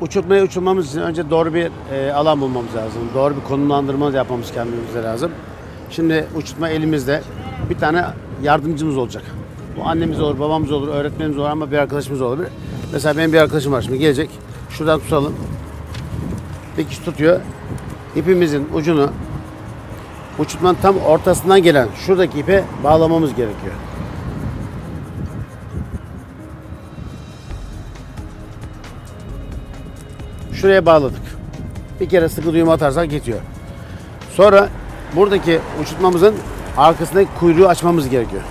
uçurtmayı uçurmamız için önce doğru bir e, alan bulmamız lazım. Doğru bir konumlandırma yapmamız kendimize lazım. Şimdi uçurtma elimizde. Bir tane yardımcımız olacak. Bu annemiz olur, babamız olur, öğretmenimiz olur ama bir arkadaşımız olabilir. Mesela benim bir arkadaşım var şimdi gelecek. Şuradan tutalım. Dikiş tutuyor. İpimizin ucunu uçurtmanın tam ortasından gelen şuradaki ipe bağlamamız gerekiyor. Şuraya bağladık. Bir kere sıkı düğüm atarsak geçiyor. Sonra buradaki uçurtmamızın arkasındaki kuyruğu açmamız gerekiyor.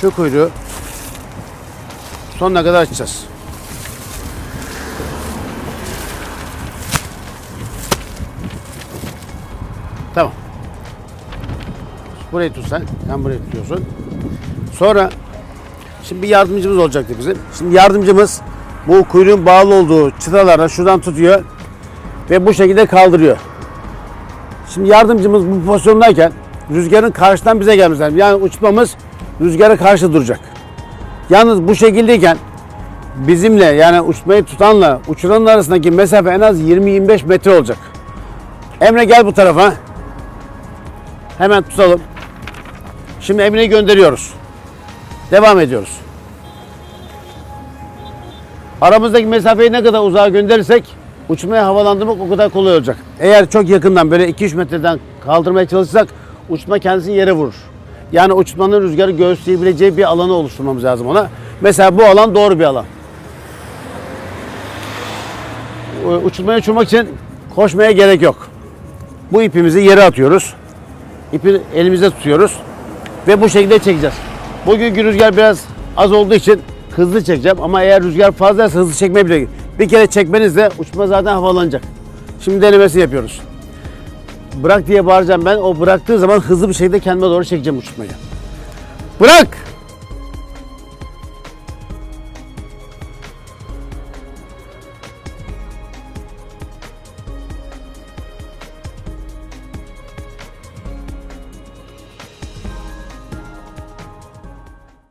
Şu kuyruğu sonuna kadar açacağız. Tamam. Burayı tut sen. Sen burayı tutuyorsun. Sonra şimdi bir yardımcımız olacaktı bizim. Şimdi yardımcımız bu kuyruğun bağlı olduğu çıtalara şuradan tutuyor ve bu şekilde kaldırıyor. Şimdi yardımcımız bu pozisyondayken rüzgarın karşıdan bize gelmesi lazım. Yani uçmamız rüzgara karşı duracak. Yalnız bu şekildeyken bizimle yani uçmayı tutanla uçuranın arasındaki mesafe en az 20-25 metre olacak. Emre gel bu tarafa. Hemen tutalım. Şimdi Emre'yi gönderiyoruz. Devam ediyoruz. Aramızdaki mesafeyi ne kadar uzağa gönderirsek uçmaya havalandırmak o kadar kolay olacak. Eğer çok yakından böyle 2-3 metreden kaldırmaya çalışırsak uçma kendisini yere vurur. Yani uçmanın rüzgarı göğüsleyebileceği bir alanı oluşturmamız lazım ona. Mesela bu alan doğru bir alan. Uçurmaya uçurmak için koşmaya gerek yok. Bu ipimizi yere atıyoruz. İpi elimizde tutuyoruz. Ve bu şekilde çekeceğiz. Bugünkü rüzgar biraz az olduğu için hızlı çekeceğim. Ama eğer rüzgar fazlaysa hızlı çekmeyebilir. Bir kere çekmenizle uçma zaten havalanacak. Şimdi denemesi yapıyoruz. Bırak diye bağıracağım ben. O bıraktığı zaman hızlı bir şekilde kendime doğru çekeceğim uçmayı. Bırak!